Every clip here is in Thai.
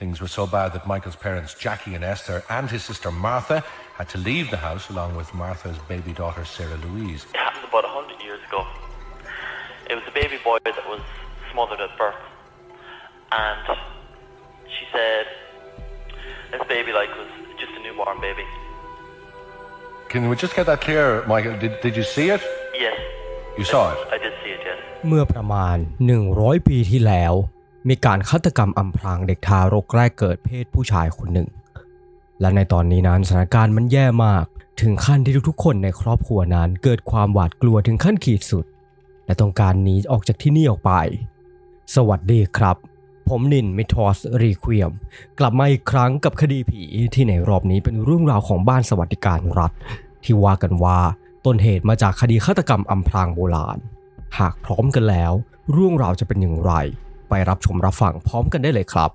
Things were so bad that Michael's parents, Jackie and Esther, and his sister Martha, had to leave the house along with Martha's baby daughter, Sarah Louise. It happened about a hundred years ago. It was a baby boy that was smothered at birth, and she said this baby like was just a newborn baby. Can we just get that clear, Michael? Did, did you see it? Yes, You saw it? I did see it. Yes. เมื่อประมาณ 100 ปีที่แล้ว มีการฆาตกรรมอำพรางเด็กทารกแรกเกิดเพศผู้ชายคนหนึ่ง และในตอนนี้นั้นสถานการณ์มันแย่มาก ถึงขั้นที่ทุกๆ คนในครอบครัวนั้นเกิดความหวาดกลัวถึงขั้นขีดสุด และต้องการหนีออกจากที่นี่ออกไป สวัสดีครับ ผมนินมิทอสรีควียม กลับมาอีกครั้งกับคดีผีที่ในรอบนี้เป็นเรื่องราวของบ้านสวัสดิการรัฐ ที่ว่ากันว่าต้นเหตุมาจากคดีฆาตกรรมอำพรางโบราณ หากพร้อมกันแล้ว เรื่องราวจะเป็นอย่างไร ไปรับชมรับฟังพร้อมกันได้เลยครับ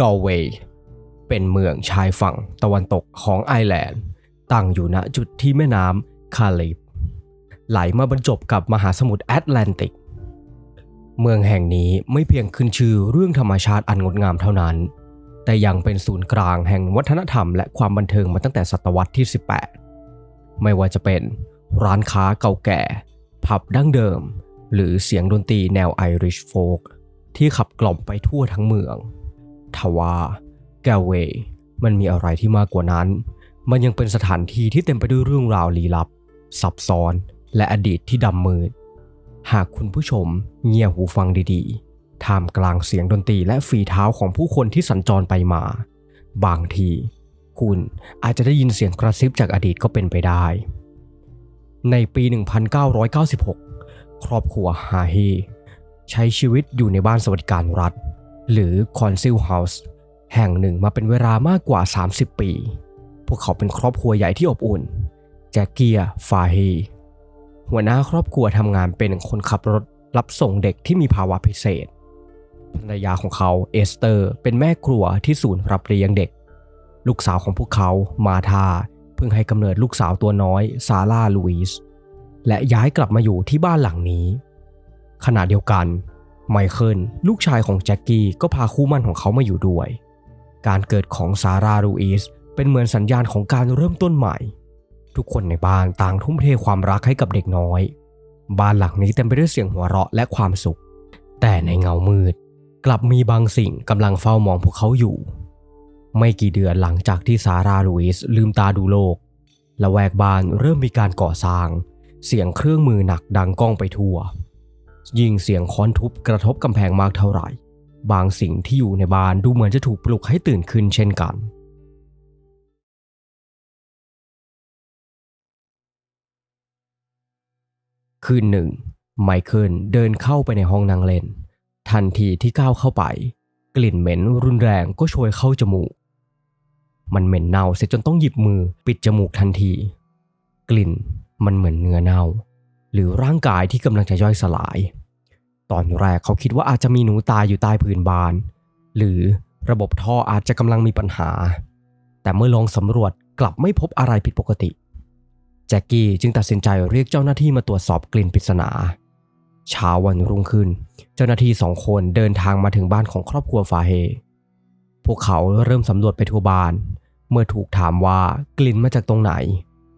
กอลเวย์เป็นเมืองชายฝั่งตะวันตกของไอร์แลนด์ ตั้งอยู่ณจุดที่แม่น้ำคาลิบไหลมาบรรจบกับมหาสมุทรแอตแลนติก เมืองแห่งนี้ไม่เพียงขึ้นชื่อเรื่องธรรมชาติอันงดงามเท่านั้น แต่ยังเป็นศูนย์กลางแห่งวัฒนธรรมและความบันเทิงมาตั้งแต่ศตวรรษที่ 18 ไม่ว่าจะเป็นร้านค้าเก่าแก่ ผับดั้งเดิม หรือเสียงดนตรีแนวไอริชโฟกที่ขับกล่อมไปทั่วทั้งเมือง ทว่า แกลเวย์มันมีอะไรที่มากกว่านั้น มันยังเป็นสถานที่ที่เต็มไปด้วยเรื่องราวลี้ลับ ซับซ้อน และอดีตที่ดำมืด หากคุณผู้ชมเงี่ยหูฟังดีๆ ท่ามกลางเสียงดนตรีและฝีเท้าของผู้คนที่สัญจรไปมา บางที คุณอาจจะได้ยินเสียงกระซิบจากอดีตก็เป็นไปได้ ในปี 1996 ครอบครัวฮาเฮใช้ชีวิตอยู่ในบ้านสวัสดิการรัฐ หรือ Conceal House แห่งหนึ่งมาเป็นเวลามากกว่า 30 ปี พวกเขาเป็นครอบครัวใหญ่ที่อบอุ่น แจ็คเกียฟาฮีหัวหน้าครอบครัวทำงานเป็นคนขับรถรับส่งเด็กที่มีภาวะพิเศษ ภรรยาของเขาเอสเตอร์ เป็นแม่ครัวที่ศูนย์รับเลี้ยงเด็ก ลูกสาวของพวกเขามาธาเพิ่งให้กำเนิดลูกสาวตัวน้อยซาร่าลูอิสและย้ายกลับมาอยู่ที่บ้านหลังนี้ ขณะเดียวกัน ไมเคิลลูกชายของแจ็คกี้ก็พาคู่มั่นของเขามาอยู่ด้วย การเกิดของซาร่าลูอิส เป็นเหมือนสัญญาณของการเริ่มต้นใหม่ ทุกคนในบ้านต่างทุ่มเทความรักให้กับเด็กน้อย บ้านหลังนี้เต็มไปด้วยเสียงหัวเราะและความสุข แต่ในเงามืด กลับมีบางสิ่งกำลังเฝ้ามองพวกเขาอยู่ ไม่กี่เดือนหลังจากที่ซาร่าลูอิสลืมตาดูโลกและแวกบ้านเริ่มมีการก่อสร้าง เสียงเครื่องมือหนักดังก้องไปทั่ว ยิ่งเสียงค้อนทุบกระทบกำแพงมากเท่าไหร่ บางสิ่งที่อยู่ในบ้านดูเหมือนจะถูกปลุกให้ตื่นขึ้นเช่นกัน คืนหนึ่ง ไมเคิลเดินเข้าไปในห้องนั่งเล่น ทันทีที่ก้าวเข้าไป กลิ่นเหม็นรุนแรงก็โชยเข้าจมูก มันเหม็นเน่าเสียจนต้องหยิบมือปิดจมูกทันที กลิ่นมันเหมือนเนื้อเน่า หรือร่างกายที่กำลังจะย่อยสลาย ตอนแรกเขาคิดว่าอาจจะมีหนูตายอยู่ใต้พื้นบาน หรือระบบท่ออาจจะกำลังมีปัญหา แต่เมื่อลองสำรวจกลับไม่พบอะไรผิดปกติแจ็คกี้จึงตัดสินใจเรียกเจ้าหน้าที่มาตรวจสอบกลิ่นปริศนาเช้าวันรุ่งขึ้น เจ้าหน้าที่สองคนเดินทางมาถึงบ้านของครอบครัวฟาเฮ พวกเขาเริ่มสำรวจไปทั่วบ้าน เมื่อถูกถามว่ากลิ่นมาจากตรงไหน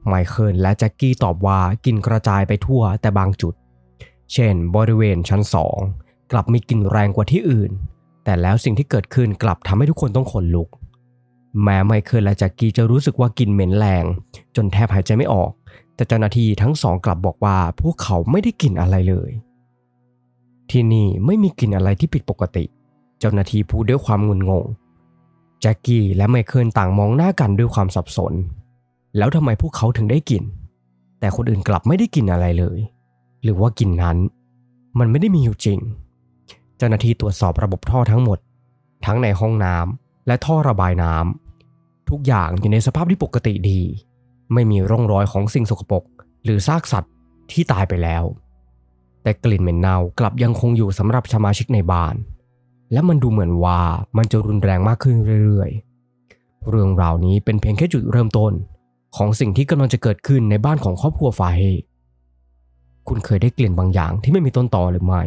ไมเคิลและแจ็คกี้ตอบว่ากลิ่นกระจายไปทั่วแต่บางจุด เช่น บริเวณชั้นสองกลับมีกลิ่นแรงกว่าที่อื่น แต่แล้วสิ่งที่เกิดขึ้นกลับทำให้ทุกคนต้องขนลุก แม้ไมเคิลและแจ็คกี้จะรู้สึกว่ากลิ่นเหม็นแรง จนแทบหายใจไม่ออก แต่เจ้าหน้าที่ทั้งสองกลับบอกว่าพวกเขาไม่ได้กลิ่นอะไรเลย ที่นี่ไม่มีกลิ่นอะไรที่ผิดปกติ เจ้าหน้าที่พูดด้วยความงุนงง แจ็คกี้และไมเคิลต่างมองหน้ากันด้วยความสับสน แล้วทำไมพวกเขาถึงได้กลิ่น แต่คนอื่นกลับไม่ได้กลิ่นอะไรเลย หรือว่ากลิ่นนั้น มันไม่ได้มีอยู่จริง เจ้าหน้าที่ตรวจสอบระบบท่อทั้งหมด ทั้งในห้องน้ำและท่อระบายน้ำทุกอย่างอยู่ในสภาพที่ปกติดี ไม่มีร่องรอยของสิ่งสกปรกหรือซากสัตว์ที่ตายไปแล้ว แต่กลิ่นเหม็นเน่ากลับยังคงอยู่สำหรับสมาชิกในบ้าน และมันดูเหมือนว่ามันจะรุนแรงมากขึ้นเรื่อยๆ เรื่องราวนี้เป็นเพียงแค่จุดเริ่มต้น ของสิ่งที่กำลังจะเกิดขึ้นในบ้านของครอบครัวฟาเฮคุณเคยได้กลิ่นบางอย่างที่ไม่มีต้นตอหรือไม่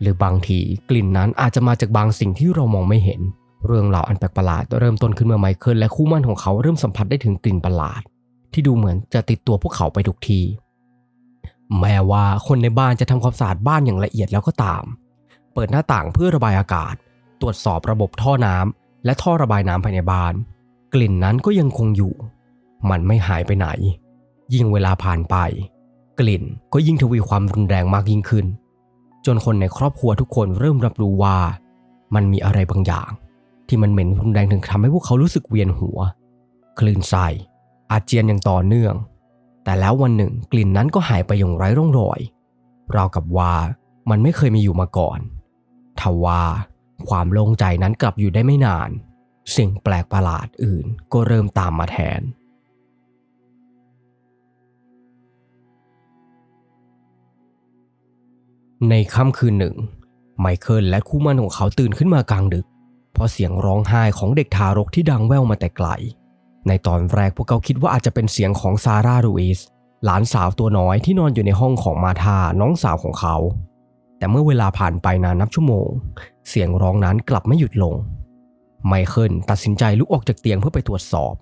หรือบางทีกลิ่นนั้นอาจจะมาจากบางสิ่งที่เรามองไม่เห็น เรื่องราวอันแปลกประหลาดเริ่มต้นขึ้นเมื่อไมเคิลและคู่มั่นของเขาเริ่มสัมผัสได้ถึงกลิ่นประหลาด ที่ดูเหมือนจะติดตัวพวกเขาไปทุกที แม้ว่าคนในบ้านจะทำความสะอาดบ้านอย่างละเอียดแล้วก็ตาม เปิดหน้าต่างเพื่อระบายอากาศ ตรวจสอบระบบท่อน้ำและท่อระบายน้ำภายในบ้าน กลิ่นนั้นก็ยังคงอยู่ มันไม่หายไปไหน ยิ่งเวลาผ่านไป กลิ่นก็ยิ่งทวีความรุนแรงมากยิ่งขึ้น จนคนในครอบครัวทุกคนเริ่มรับรู้ว่า มันมีอะไรบางอย่าง ที่มันเหม็นรุนแรงถึงทำให้พวกเขารู้สึกเวียนหัว คลื่นไส้ อาเจียนอย่างต่อเนื่อง แต่แล้ววันหนึ่งกลิ่นนั้นก็หายไปอย่างไร้ร่องรอย ราวกับว่ามันไม่เคยมีอยู่มาก่อนทว่าความโล่งใจนั้นกลับอยู่ได้ไม่นาน สิ่งแปลกประหลาดอื่นก็เริ่มตามมาแทน ในค่ำคืนหนึ่ง ไมเคิลและคู่มั่นของเขาตื่นขึ้นมากลางดึก เพราะเสียงร้องไห้ของเด็กทารกที่ดังแว่วมาแต่ไกล ในตอนแรกพวกเขาคิดว่าอาจจะเป็นเสียงของซาร่าลูอิสหลานสาวตัวน้อยที่นอนอยู่ในห้องของมาธาน้องสาวของเขา แต่เมื่อเวลาผ่านไปนานนับชั่วโมง เสียงร้องนั้นกลับไม่หยุดลง ไมเคิลตัดสินใจลุกออกจากเตียงเพื่อไปตรวจสอบ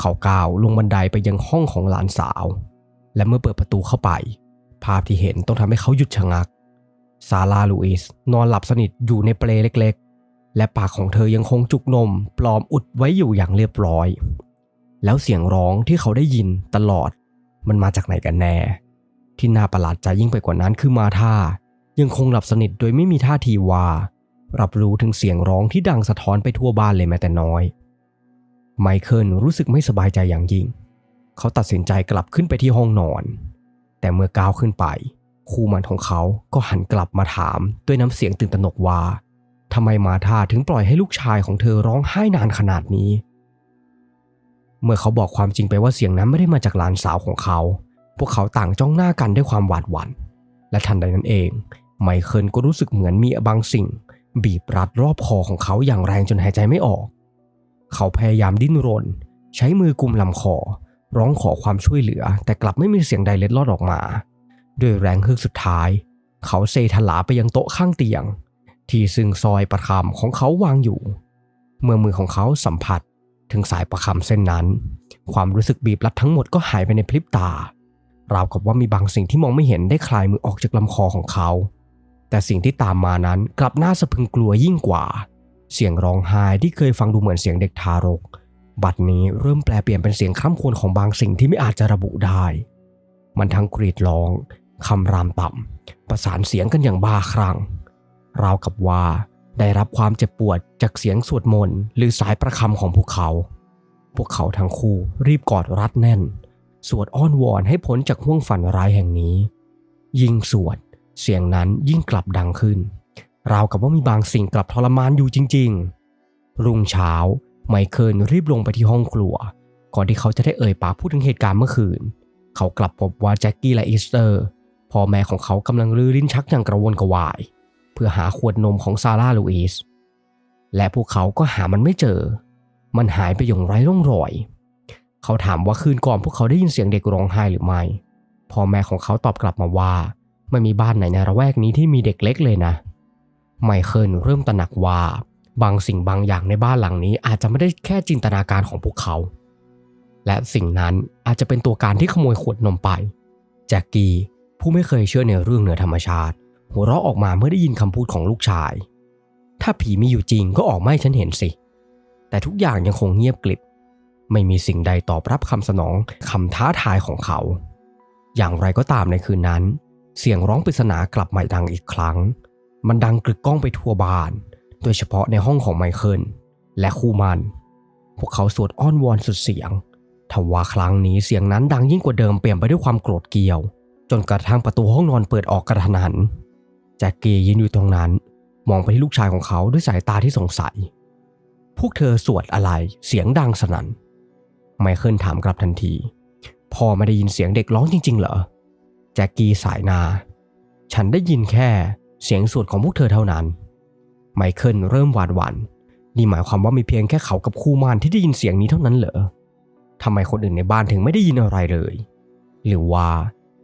เขาก้าวลงบันไดไปยังห้องของหลานสาว และเมื่อเปิดประตูเข้าไป ภาพที่เห็นต้องทำให้เขาหยุดชะงัก ซาร่าลูอิสนอนหลับสนิทอยู่ในเปลเล็ก ๆ และปากของเธอยังคงจุกนม ปลอมอุดไว้อยู่อย่างเรียบร้อย แล้วเสียงร้องที่เขาได้ยินตลอด มันมาจากไหนกันแน่ ที่น่าประหลาดใจยิ่งไปกว่านั้นคือมาธายังคงหลับสนิทโดยไม่มีท่าทีว่า รับรู้ถึงเสียงร้องที่ดังสะท้อนไปทั่วบ้านเลยแม้แต่น้อย ไมเคิลรู้สึกไม่สบายใจอย่างยิ่ง เขาตัดสินใจกลับขึ้นไปที่ห้องนอน แต่เมื่อก้าวขึ้นไป คู่มันของเขาก็หันกลับมาถามด้วยน้ำเสียงตื่นตระหนกว่าทำไมมาธาถึงปล่อยให้ลูกชายของเธอร้องไห้นานขนาดนี้ เมื่อเขาบอกความจริงไปว่าเสียงนั้นไม่ได้มาจากหลานสาวของเขา พวกเขาต่างจ้องหน้ากันด้วยความหวาดหวัน่น และทันใดนั้นเอง ไมเคิลก็รู้สึกเหมือนมีบางสิ่ง บีบรัดรอบคอของเขาอย่างแรงจนหายใจไม่ออก เขาพยายามดิ้นรน ใช้มือกุมลำคอ ร้องขอความช่วยเหลือ แต่กลับไม่มีเสียงใดเล็ดลอดออกมา ด้วยแรงฮึกสุดท้าย เขาเซทลาไปยังโต๊ะข้างเตียง ที่ซึ่งซอยประคำของเขาวางอยู่ เมื่อมือของเขาสัมผัส ถึงสายประคำเส้นนั้น ความรู้สึกบีบรัดทั้งหมดก็หายไปในพริบตา ราวกับว่ามีบางสิ่งที่มองไม่เห็นได้คลายมือออกจากลำคอของเขา แต่สิ่งที่ตามมานั้นกลับน่าสะพึงกลัวยิ่งกว่า เสียงร้องไห้ที่เคยฟังดูเหมือนเสียงเด็กทารก บัดนี้เริ่มแปลเปลี่ยนเป็นเสียงคร่ำครวญของบางสิ่งที่ไม่อาจจะระบุได้ มันทั้งกรีดร้องคำรามต่ำประสานเสียงกันอย่างบ้าคลั่งราวกับว่า ได้รับความเจ็บปวดจากเสียงสวดมนต์หรือสายประคำของพวกเขา พวกเขาทั้งคู่รีบกอดรัดแน่น สวดอ้อนวอนให้พ้นจากห่วงฝันร้ายแห่งนี้ ยิ่งสวด เสียงนั้นยิ่งกลับดังขึ้น ราวกับว่ามีบางสิ่งกลับทรมานอยู่จริง ๆ รุ่งเช้าไมเคิลรีบลงไปที่ห้องครัว ก่อนที่เขาจะได้เอ่ยปากพูดถึงเหตุการณ์เมื่อคืน เขากลับพบว่าแจ็คกี้และอีสเตอร์พ่อแม่ของเขากำลังลือลิ้นชักอย่างกระวนกระวาย พื่อหาขวดนมของซาร่าลูอิสและพวกเขาก็หามันไม่เจอ มันหายไปอย่างไร้ร่องรอย เขาถามว่าคืนก่อนพวกเขาได้ยินเสียงเด็กร้องไห้หรือไม่พ่อแม่ของเขาตอบกลับมาว่า ไม่มีบ้านไหนในระแวกนี้ที่มีเด็กเล็กเลยนะ ไมเคิลเริ่มตระหนักว่า บางสิ่งบางอย่างในบ้านหลังนี้อาจจะไม่ได้แค่จินตนาการของพวกเขา และสิ่งนั้นอาจจะเป็นตัวการที่ขโมยขวดนมไป แจ็คกี้ผู้ไม่เคยเชื่อในเรื่องเหนือธรรมชาติ หัวเราะออกมาเมื่อได้ยินคำพูดของลูกชาย ถ้าผีมีอยู่จริงก็ออกมาให้ฉันเห็นสิ แต่ทุกอย่างยังคงเงียบกริบ ไม่มีสิ่งใดตอบรับคำสนองคำท้าทายของเขา อย่างไรก็ตามในคืนนั้น เสียงร้องปริศนากลับมาดังอีกครั้ง มันดังกรึกก้องไปทั่วบ้าน โดยเฉพาะในห้องของไมเคิลและคู่มัน พวกเขาสวดอ้อนวอนสุดเสียงทว่าครั้งนี้เสียงนั้นดังยิ่งกว่าเดิมเปลี่ยนไปด้วยความโกรธเกรียว จนกระทั่งประตูห้องนอนเปิดออกกระทันหัน แจ็คกี้ยืนอยู่ตรงนั้น มองไปที่ลูกชายของเขาด้วยสายตาที่สงสัย พวกเธอสวดอะไรเสียงดังสนั่นไมเคิลถามกลับทันทีพ่อไม่ได้ยินเสียงเด็กร้องจริง ๆ เหรอ แจ็คกี้สายนา ฉันได้ยินแค่เสียงสวดของพวกเธอเท่านั้น ไมเคิลเริ่มหวาดหวั่นนี่หมายความว่ามีเพียงแค่เขากับคู่มานที่ได้ยินเสียงนี้เท่านั้นเหรอทำไมคนอื่นในบ้านถึงไม่ได้ยินอะไรเลย หรือว่า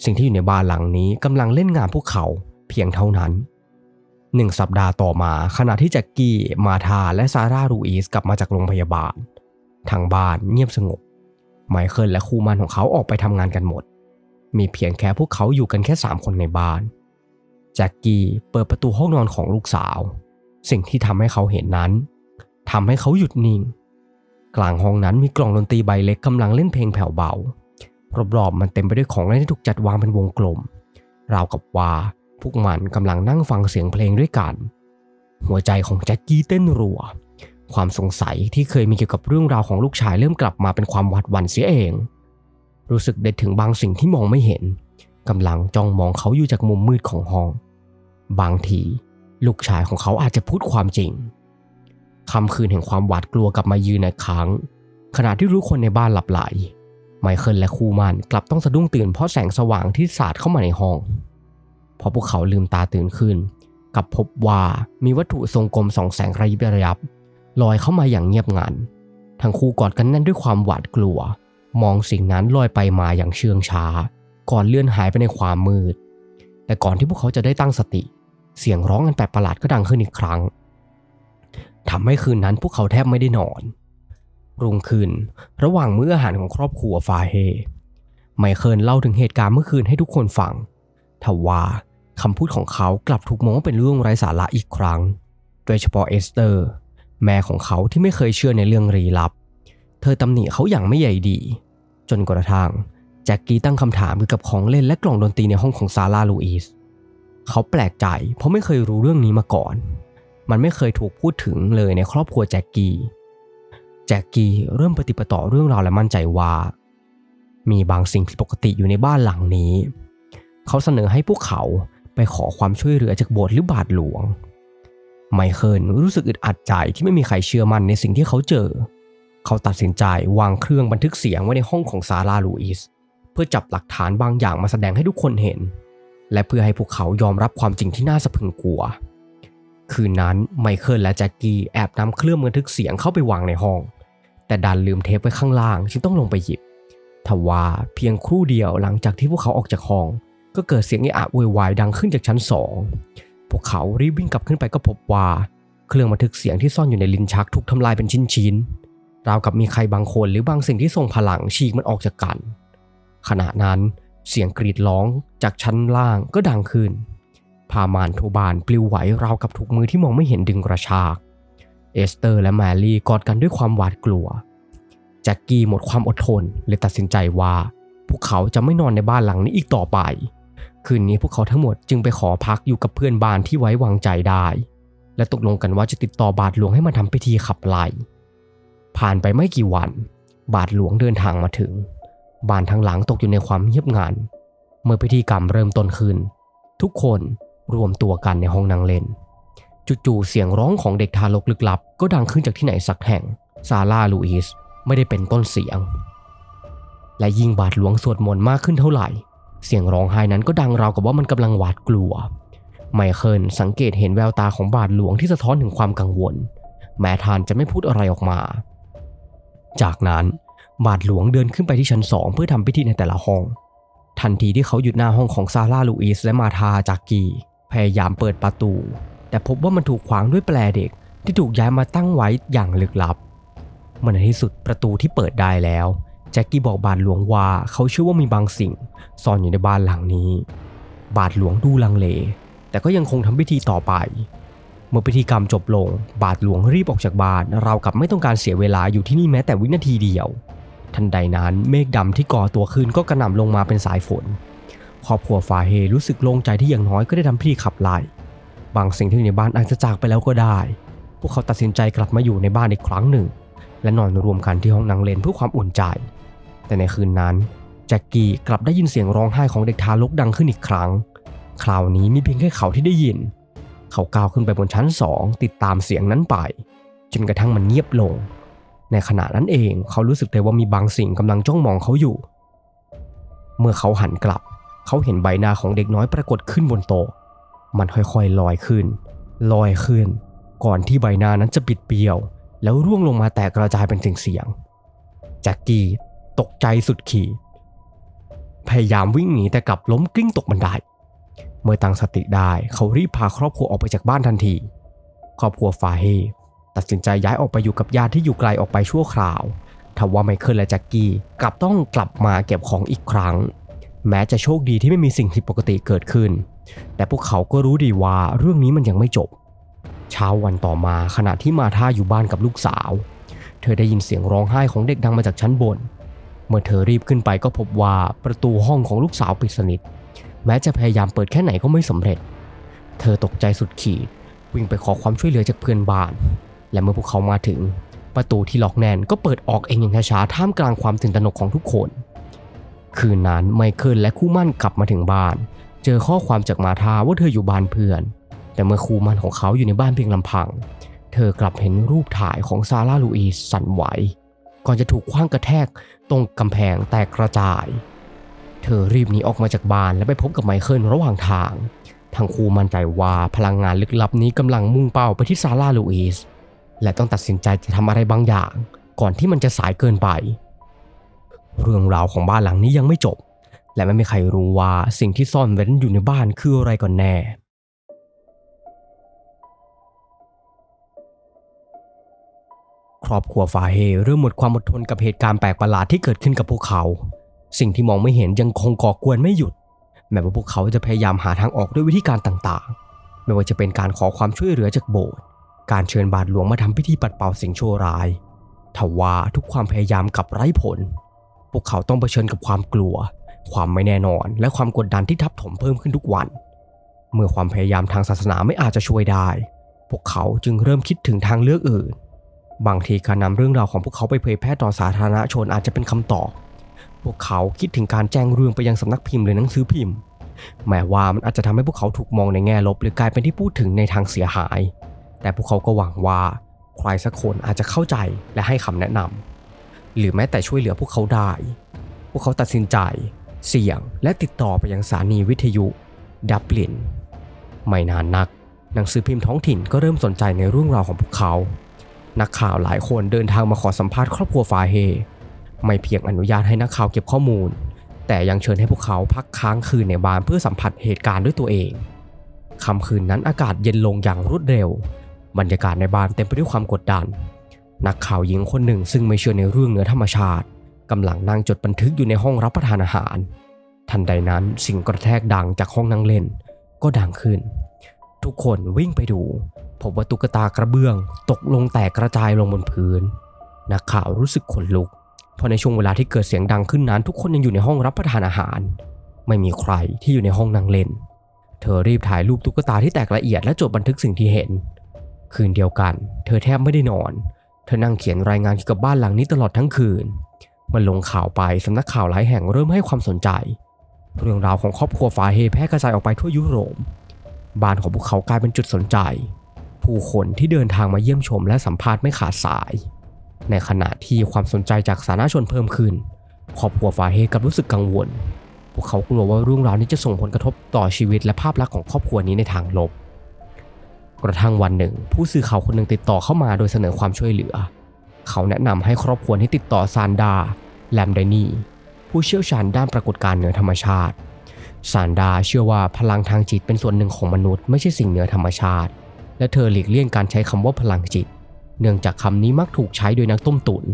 สิ่งที่อยู่ในบ้านหลังนี้กำลังเล่นงานพวกเขา เพียงเท่านั้นหนึ่งสัปดาห์ต่อมาขณะที่แจ็คกี้มาธาและซาร่าลูอิสกลับมาจากโรงพยาบาล ทางบ้านเงียบสงบ ไมเคิลและครูมันของเขาออกไปทำงานกันหมด มีเพียงแค่พวกเขาอยู่กันแค่สามคนในบ้านแจ็คกี้เปิดประตูห้องนอนของลูกสาว สิ่งที่ทำให้เขาเห็นนั้นทำให้เขาหยุดนิ่ง กลางห้องนั้นมีกล่องดนตรีใบเล็กกำลังเล่นเพลงแผ่วเบารอบๆมันเต็มไปด้วยของเล่นที่ถูกจัดวางเป็นวงกลม ราวกับว่า พวกมันกำลังนั่งฟังเสียงเพลงด้วยกัน หัวใจของแจ็คกี้เต้นรัว ความสงสัยที่เคยมีเกี่ยวกับเรื่องราวของลูกชายเริ่มกลับมาเป็นความหวาดหวั่นเสียเอง รู้สึกได้ถึงบางสิ่งที่มองไม่เห็นกำลังจ้องมองเขาอยู่จากมุมมืดของห้อง บางที ลูกชายของเขาอาจจะพูดความจริงค่ำคืนแห่งความหวาดกลัวกลับมายืนในครั้ง ขณะที่รู้คนในบ้านหลับไหลไมเคิลและคูมันกลับต้องสะดุ้งตื่นเพราะแสงสว่างที่สาดเข้ามาในห้อง พอพวกเขาลืมตาตื่นขึ้นกับพบว่ามีวัตถุทรงกลมสองแสงระยิบระยับลอยเข้ามาอย่างเงียบงัน ทั้งคู่กอดกันแน่นด้วยความหวาดกลัว มองสิ่งนั้นลอยไปมาอย่างเชื่องช้า ก่อนเลื่อนหายไปในความมืด แต่ก่อนที่พวกเขาจะได้ตั้งสติ เสียงร้องอันแปลกประหลาดก็ดังขึ้นอีกครั้งทำให้คืนนั้นพวกเขาแทบไม่ได้นอน รุ่งขึ้น ระหว่างมื้ออาหารของครอบครัวฟาเฮ ไมเคิลเล่าถึงเหตุการณ์เมื่อคืนให้ทุกคนฟัง ทว่าคำพูดของเขากลับถูกมองว่าเป็นเรื่องไร้สาระอีกครั้ง โดยเฉพาะเอสเตอร์ แม่ของเขาที่ไม่เคยเชื่อในเรื่องลี้ลับ เธอตำหนิเขาอย่างไม่ใหญ่ดี จนกระทั่งแจ็คกี้ตั้งคำถามเกี่ยวกับของเล่นและกล่องดนตรีในห้องของซาร่าลูอิสเขาแปลกใจเพราะไม่เคยรู้เรื่องนี้มาก่อน มันไม่เคยถูกพูดถึงเลยในครอบครัวแจ็คกี้ แจ็คกี้เริ่มปฏิปต่อเรื่องราวและมั่นใจว่า มีบางสิ่งผิดปกติอยู่ในบ้านหลังนี้ เขาเสนอให้พวกเขาไปขอความช่วยเหลือจากโบสถ์หรือบาทหลวง ไมเคิลรู้สึกอึดอัดใจที่ไม่มีใครเชื่อมั่นในสิ่งที่เขาเจอ เขาตัดสินใจวางเครื่องบันทึกเสียงไว้ในห้องของซาร่าลูอิสเพื่อจับหลักฐานบางอย่างมาแสดงให้ทุกคนเห็น และเพื่อให้พวกเขายอมรับความจริงที่น่าสะพึงกลัว คืนนั้นไมเคิลและแจ็คกี้แอบนำเครื่องบันทึกเสียงเข้าไปวางในห้อง แต่ดันลืมเทปไว้ข้างล่างจึงต้องลงไปหยิบทว่าเพียงครู่เดียวหลังจากที่พวกเขาออกจากห้อง ก็เกิดเสียงเอะอะโวยวายดังขึ้นจากชั้นสองพวกเขารีบวิ่งกลับขึ้นไปก็พบว่า เครื่องบันทึกเสียงที่ซ่อนอยู่ในลิ้นชักถูกทำลายเป็นชิ้นๆราวกับมีใครบางคนหรือบางสิ่งที่ทรงพลังฉีกมันออกจากกัน ขณะนั้นเสียงกรีดร้องจากชั้นล่างก็ดังขึ้นพามานทุบานปลิวไหวราวกับถูกมือที่มองไม่เห็นดึงกระชาก เอสเตอร์และแมรี่กอดกันด้วยความหวาดกลัว แจ็คกี้หมดความอดทนเลยตัดสินใจว่า พวกเขาจะไม่นอนในบ้านหลังนี้อีกต่อไป คืนนี้พวกเขาทั้งหมดจึงไปขอพักอยู่กับเพื่อนบ้านที่ไว้วางใจได้ และตกลงกันว่าจะติดต่อบาทหลวงให้มาทำพิธีขับไล่ผ่านไปไม่กี่วัน บาทหลวงเดินทางมาถึง บ้านทั้งหลังตกอยู่ในความเงียบงันเมื่อพิธีกรรมเริ่มต้นขึ้น ทุกคนรวมตัวกันในห้องนั่งเล่นจู่ๆเสียงร้องของเด็กทารกลึกลับ ก็ดังขึ้นจากที่ไหนสักแห่งซาร่าลูอิสไม่ได้เป็นต้นเสียง และยิ่งบาทหลวงสวดมนต์มากขึ้นเท่าไหร่ เสียงร้องไห้นั้นก็ดังราวกับว่ามันกำลังหวาดกลัว ไมเคิลสังเกตเห็นแววตาของบาทหลวงที่สะท้อนถึงความกังวล แม้ทานจะไม่พูดอะไรออกมา จากนั้นบาทหลวงเดินขึ้นไปที่ชั้นสองเพื่อทำพิธีในแต่ละห้อง ทันทีที่เขาหยุดหน้าห้องของซาร่าลูอิสและมาธาจากกี พยายามเปิดประตู แต่พบว่ามันถูกขวางด้วยแปลเด็กที่ถูกย้ายมาตั้งไว้อย่างลึกลับเมื่อในที่สุดประตูที่เปิดได้แล้ว แจ็คกี้บอกบาทหลวงว่าเขาเชื่อว่ามีบางสิ่งซ่อนอยู่ในบ้านหลังนี้ บาทหลวงดูลังเล แต่ก็ยังคงทำพิธีต่อไป เมื่อพิธีกรรมจบลง บาทหลวงรีบออกจากบ้านราวกับไม่ต้องการเสียเวลาอยู่ที่นี่แม้แต่วินาทีเดียว ทันใดนั้นเมฆดำที่ก่อตัวขึ้นก็กระหน่ำลงมาเป็นสายฝน ครอบครัวฟาเฮรู้สึกโล่งใจที่อย่างน้อยก็ได้ทำพิธีขับไล่บางสิ่งที่อยู่ในบ้านอาจจะจากไปแล้วก็ได้ พวกเขาตัดสินใจกลับมาอยู่ในบ้านอีกครั้งหนึ่ง และนอนรวมกันที่ห้องนั่งเล่นเพื่อความอุ่นใจ แต่ในคืนนั้นแจ็คกี้กลับได้ยินเสียงร้องไห้ของเด็กทารกดังขึ้นอีกครั้ง คราวนี้มีเพียงแค่เขาที่ได้ยิน เขาก้าวขึ้นไปบนชั้นสองติดตามเสียงนั้นไป จนกระทั่งมันเงียบลง ในขณะนั้นเองเขารู้สึกได้ว่ามีบางสิ่งกำลังจ้องมองเขาอยู่ เมื่อเขาหันกลับ เขาเห็นใบหน้าของเด็กน้อยปรากฏขึ้นบนโต๊ะ มันค่อยๆลอยขึ้น ลอยขึ้น ก่อนที่ใบหน้านั้นจะบิดเบี้ยว แล้วร่วงลงมาแตกกระจายเป็นเสียงๆแจ็คกี้ ตกใจสุดขีดพยายามวิ่งหนีแต่กลับล้มกลิ้งตกบันได เมื่อตั้งสติได้เขารีบพาครอบครัวออกไปจากบ้านทันที ครอบครัวฟาเฮตัดสินใจย้ายออกไปอยู่กับญาติที่อยู่ไกลออกไปชั่วคราวทว่าไมเคิลและแจ็คกี้กลับต้องกลับมาเก็บของอีกครั้ง แม้จะโชคดีที่ไม่มีสิ่งผิดปกติเกิดขึ้น แต่พวกเขาก็รู้ดีว่าเรื่องนี้มันยังไม่จบ เช้าวันต่อมาขณะที่มาท่าอยู่บ้านกับลูกสาว เธอได้ยินเสียงร้องไห้ของเด็กดังมาจากชั้นบน เมื่อเธอรีบขึ้นไปก็พบว่าประตูห้องของลูกสาวปิดสนิท แม้จะพยายามเปิดแค่ไหนก็ไม่สำเร็จ เธอตกใจสุดขีด วิ่งไปขอความช่วยเหลือจากเพื่อนบ้าน และเมื่อพวกเขามาถึง ประตูที่ล็อกแน่นก็เปิดออกเองอย่างช้าๆท่ามกลางความตื่นตระหนกของทุกคน คืนนั้นไมเคิลและคู่มั่นกลับมาถึงบ้าน เจอข้อความจากมาธาว่าเธออยู่บ้านเพื่อน แต่เมื่อคู่มั่นของเขาอยู่ในบ้านเพียงลำพัง เธอกลับเห็นรูปถ่ายของซาร่าลูอีสสั่นไหว ก่อนจะถูกคว้างกระแทกตรงกำแพงแตกกระจาย เธอรีบหนีออกมาจากบ้านและไปพบกับไมเคิลระหว่างทาง ทั้งคู่มั่นใจว่าพลังงานลึกลับนี้กำลังมุ่งเป้าไปที่ซาร่าลูอีสและต้องตัดสินใจจะทำอะไรบางอย่าง ก่อนที่มันจะสายเกินไป เรื่องราวของบ้านหลังนี้ยังไม่จบ และไม่มีใครรู้ว่าสิ่งที่ซ่อนเร้นอยู่ในบ้านคืออะไรก่อนแน่ ครอบครัวฟาเฮเริ่มหมดความอดทนกับเหตุการณ์แปลกประหลาดที่เกิดขึ้นกับพวกเขา สิ่งที่มองไม่เห็นยังคงก่อกวนไม่หยุด แม้ว่าพวกเขาจะพยายามหาทางออกด้วยวิธีการต่างๆ ไม่ว่าจะเป็นการขอความช่วยเหลือจากโบสถ์การเชิญบาทหลวงมาทำพิธีปัดเป่าสิ่งชั่วร้ายทว่าทุกความพยายามกลับไร้ผล พวกเขาต้องเผชิญกับความกลัว ความไม่แน่นอน และความกดดันที่ทับถมเพิ่มขึ้นทุกวัน เมื่อความพยายามทางศาสนาไม่อาจจะช่วยได้ พวกเขาจึงเริ่มคิดถึงทางเลือกอื่น บางทีการนำเรื่องราวของพวกเขาไปเผยแพร่ต่อสาธารณชนอาจจะเป็นคำตอบ พวกเขาคิดถึงการแจ้งเรื่องไปยังสำนักพิมพ์หรือหนังสือพิมพ์แม้ว่ามันอาจจะทำให้พวกเขาถูกมองในแง่ลบหรือกลายเป็นที่พูดถึงในทางเสียหาย แต่พวกเขาก็หวังว่าใครสักคนอาจจะเข้าใจและให้คำแนะนำหรือแม้แต่ช่วยเหลือพวกเขาได้ พวกเขาตัดสินใจ เสี่ยงและติดต่อไปยังสถานีวิทยุดับลิน ไม่นานนัก หนังสือพิมพ์ท้องถิ่นก็เริ่มสนใจในเรื่องราวของพวกเขา นักข่าวหลายคนเดินทางมาขอสัมภาษณ์ครอบครัวฟาเฮ ไม่เพียงอนุญาตให้นักข่าวเก็บข้อมูล แต่ยังเชิญให้พวกเขาพักค้างคืนในบ้านเพื่อสัมผัสเหตุการณ์ด้วยตัวเองค่ำคืนนั้นอากาศเย็นลงอย่างรวดเร็ว บรรยากาศในบ้านเต็มไปด้วยความกดดัน นักข่าวหญิงคนหนึ่งซึ่งไม่เชื่อในเรื่องเหนือธรรมชาติกำลังนั่งจดบันทึกอยู่ในห้องรับประทานอาหาร ทันใดนั้นสิ่งกระแทกดังจากห้องนั่งเล่น ก็ดังขึ้น ทุกคนวิ่งไปดู พบว่าตุ๊กตากระเบื้อง ตกลงแตกกระจายลงบนพื้น นักข่าวรู้สึกขนลุก เพราะในช่วงเวลาที่เกิดเสียงดังขึ้นนั้น ทุกคนยังอยู่ในห้องรับประทานอาหาร ไม่มีใครที่อยู่ในห้องนั่งเล่น เธอรีบถ่ายรูปตุ๊กตาที่แตกละเอียดและจดบันทึกสิ่งที่เห็น คืนเดียวกัน เธอแทบไม่ได้นอน เธอนั่งเขียนรายงานเกี่ยวกับบ้านหลังนี้ตลอดทั้งคืน มันลงข่าวไปสำนักข่าวหลายแห่งเริ่มให้ความสนใจ เรื่องราวของครอบครัวฟาเฮแพร่กระจายออกไปทั่วยุโรปบ้านของพวกเขากลายเป็นจุดสนใจ ผู้คนที่เดินทางมาเยี่ยมชมและสัมภาษณ์ไม่ขาดสาย ในขณะที่ความสนใจจากสาธารณชนเพิ่มขึ้น ครอบครัวฟาเฮกับรู้สึกกังวล พวกเขากลัวว่าเรื่องราวนี้จะส่งผลกระทบต่อชีวิตและภาพลักษณ์ของครอบครัวนี้ในทางลบ กระทั่งวันหนึ่ง ผู้สื่อข่าวคนหนึ่งติดต่อเข้ามาโดยเสนอความช่วยเหลือ เขาแนะนำให้ครอบครัวนี้ติดต่อซานดา แลมไดนีผู้เชี่ยวชาญด้านปรากฏการณ์เหนือธรรมชาติซานดาเชื่อว่าพลังทางจิตเป็นส่วนหนึ่งของมนุษย์ไม่ใช่สิ่งเหนือธรรมชาติ และเธอหลีกเลี่ยงการใช้คำว่าพลังจิต เนื่องจากคำนี้มักถูกใช้โดยนักต้มตุน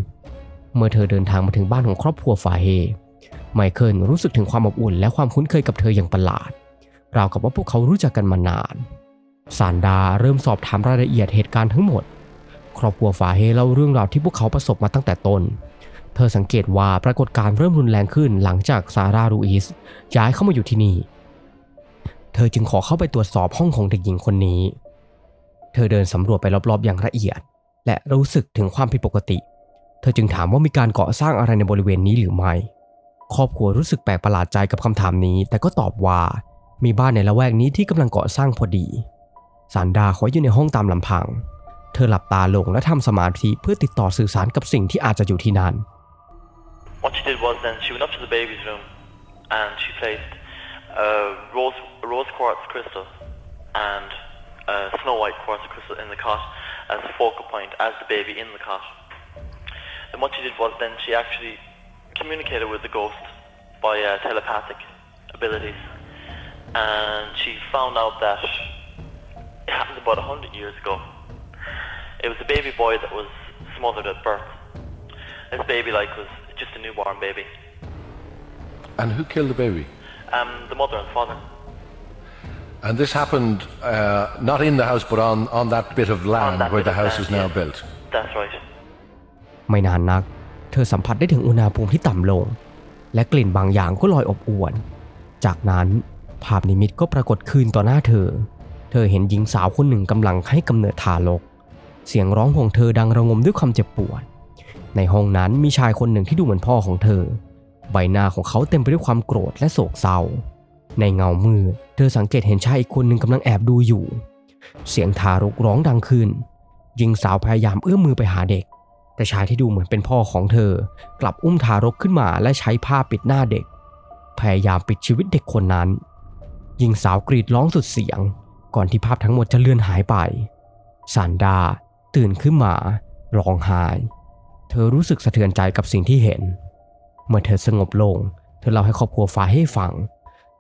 เมื่อเธอเดินทางมาถึงบ้านของครอบครัวฟาเฮ ไมเคิลรู้สึกถึงความอบอุ่นและความคุ้นเคยกับเธออย่างประหลาด ราวกับว่าพวกเขารู้จักกันมานาน ซานดาเริ่มสอบถามรายละเอียดเหตุการณ์ทั้งหมด ครอบครัวฟาเฮเล่าเรื่องราวที่พวกเขาประสบมาตั้งแต่ต้น เธอสังเกตว่าปรากฏการณ์เริ่มรุนแรงขึ้นหลังจากซาร่ารูอิสย้ายเข้ามาอยู่ที่นี่ เธอจึงขอเข้าไปตรวจสอบห้องของเด็กหญิงคนนี้ เธอเดินสำรวจไปรอบๆอย่างละเอียด และรู้สึกถึงความผิดปกติ เธอจึงถามว่ามีการก่อสร้างอะไรในบริเวณนี้หรือไม่ ครอบครัวรู้สึกแปลกประหลาดใจกับคำถามนี้ แต่ก็ตอบว่ามีบ้านในละแวกนี้ที่กำลังก่อสร้างพอดีซานดาขออยู่ในห้องตามลำพัง เธอหลับตาลงและทำสมาธิเพื่อติดต่อสื่อสารกับสิ่งที่อาจจะอยู่ที่นั่น What she did was then she went up to the baby's room and she placed a rose, rose quartz crystal and a snow white quartz crystal in the cot as a focal point as the baby in the cot. And what she did was then she actually communicated with the ghost by uh, telepathic abilities. And she found out that it happened about a hundred years ago. It was a baby boy that was smothered at birth. This baby, like, was just a newborn baby. And who killed the baby? Um, the mother and father. And this happened uh, not in the house, but on, on that bit of land On that where bit the of house land, is now yes. built. That's right. ไม่นานนัก เธอสัมผัสได้ถึงอุณหภูมิที่ต่ำลง และกลิ่นบางอย่างก็ลอยอบอวน จากนั้นภาพนิมิตก็ปรากฏขึ้นต่อหน้าเธอ เธอเห็นหญิงสาวคนหนึ่งกำลังให้กำเนิดทารก เสียงร้องของเธอดังระงมด้วยความเจ็บปวด ในห้องนั้นมีชายคนหนึ่งที่ดูเหมือนพ่อของเธอ ใบหน้าของเขาเต็มไปด้วยความโกรธและโศกเศร้า ในเงามืดเธอสังเกตเห็นชายอีกคนหนึ่งกำลังแอบดูอยู่ เสียงทารกร้องดังขึ้นหญิงสาวพยายามเอื้อมมือไปหาเด็ก แต่ชายที่ดูเหมือนเป็นพ่อของเธอ กลับอุ้มทารกขึ้นมาและใช้ผ้าปิดหน้าเด็ก พยายามปิดชีวิตเด็กคนนั้นหญิงสาวกรีดร้องสุดเสียง ก่อนที่ภาพทั้งหมดจะเลือนหายไปซานดา ตื่นขึ้นมาร้องไห้เธอรู้สึกสะเทือนใจกับสิ่งที่เห็น เมื่อเธอสงบลง เธอเล่าให้ครอบครัวฟ้าให้ฟัง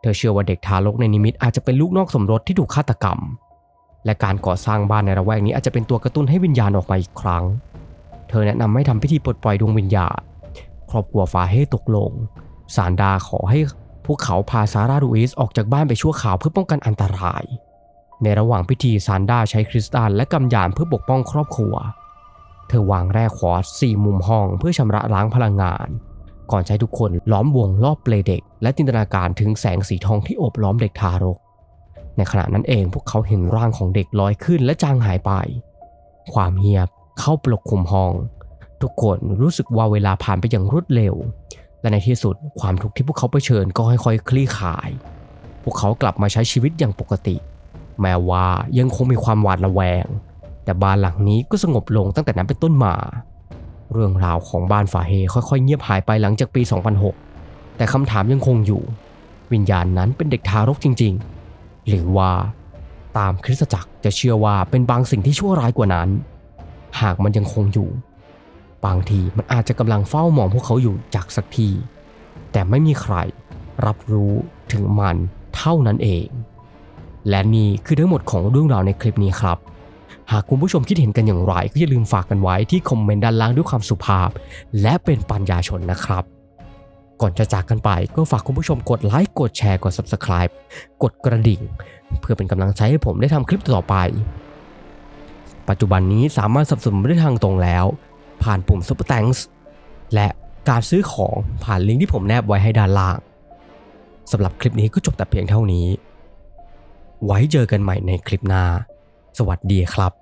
เธอเชื่อว่าเด็กทารกในนิมิตอาจจะเป็นลูกนอกสมรสที่ถูกฆาตกรรม และการก่อสร้างบ้านในระแวกนี้อาจจะเป็นตัวกระตุ้นให้วิญญาณออกมาอีกครั้ง เธอแนะนำให้ทำพิธีปลดปล่อยดวงวิญญาณ ครอบครัวฟาให้ตกลง สารดาขอให้พวกเขาพาซาร่าลูอิสออกจากบ้านไปชั่วคราวเพื่อป้องกันอันตราย ในระหว่างพิธีซานดาใช้คริสตัลและกำยานเพื่อปกป้องครอบครัว เธอวางแร่ควอตซ์สี่มุมห้องเพื่อชำระล้างพลังงาน ก่อนใช้ทุกคนล้อมวงรอบเปลเด็ก และจินตนาการถึงแสงสีทองที่โอบล้อมเด็กทารก ในขณะนั้นเองพวกเขาเห็นร่างของเด็กลอยขึ้นและจางหายไป ความเงียบเข้าปกคลุมห้อง ทุกคนรู้สึกว่าเวลาผ่านไปอย่างรวดเร็ว และในที่สุดความทุกข์ที่พวกเขาเผชิญก็ค่อยๆคลี่คลาย พวกเขากลับมาใช้ชีวิตอย่างปกติ แม้ว่ายังคงมีความหวาดระแวง แต่บ้านหลังนี้ก็สงบลงตั้งแต่นั้นเป็นต้นมา เรื่องราวของบ้านฝาเฮค่อยๆเงียบหายไปหลังจากปี 2006 แต่คำถามยังคงอยู่ วิญญาณนั้นเป็นเด็กทารกจริง ๆ หรือว่าตามคริสตจักรจะเชื่อว่าเป็นบางสิ่งที่ชั่วร้ายกว่านั้น หากมันยังคงอยู่ บางทีมันอาจจะกำลังเฝ้ามองพวกเขาอยู่จากสักที แต่ไม่มีใครรับรู้ถึงมันเท่านั้นเอง และนี่คือทั้งหมดของเรื่องราวในคลิปนี้ครับ หากคุณผู้ชมคิดเห็นกันอย่างไร ก็อย่าลืมฝากกันไว้ที่คอมเมนต์ด้านล่างด้วยความสุภาพ และเป็นปัญญาชนนะครับ ก่อนจะจากกันไปก็ฝากคุณผู้ชมกดไลค์กดแชร์กด Subscribe กดกระดิ่ง เพื่อเป็นกำลังใจให้ผมได้ทำคลิปต่อไป ปัจจุบันนี้สามารถสนับสนุนได้ทางตรงแล้ว ผ่านปุ่ม Super Thanks และการซื้อของผ่านลิงก์ที่ผมแนบไว้ให้ด้านล่างสำหรับคลิปนี้ก็จบแต่เพียงเท่านี้ ไว้เจอกันใหม่ในคลิปหน้า สวัสดีครับ